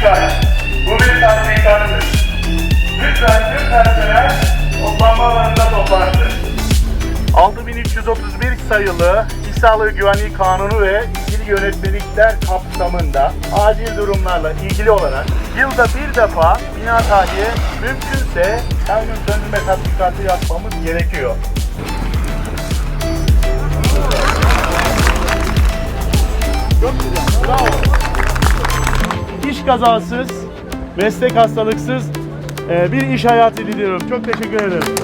dikkat! Bu bir tatbikattır. Lütfen tüm personel toplanma alanında toplansın. 6331 sayılı İş Sağlığı Güvenliği Kanunu ve ilgili yönetmelikler kapsamında acil durumlarla ilgili olarak yılda bir defa bina tarihi mümkünse her gün söndürme tatbikatı yapmamız gerekiyor. Çok güzel. Bravo. Kazasız, meslek hastalıksız e, bir iş hayatı diliyorum. Çok teşekkür ederim.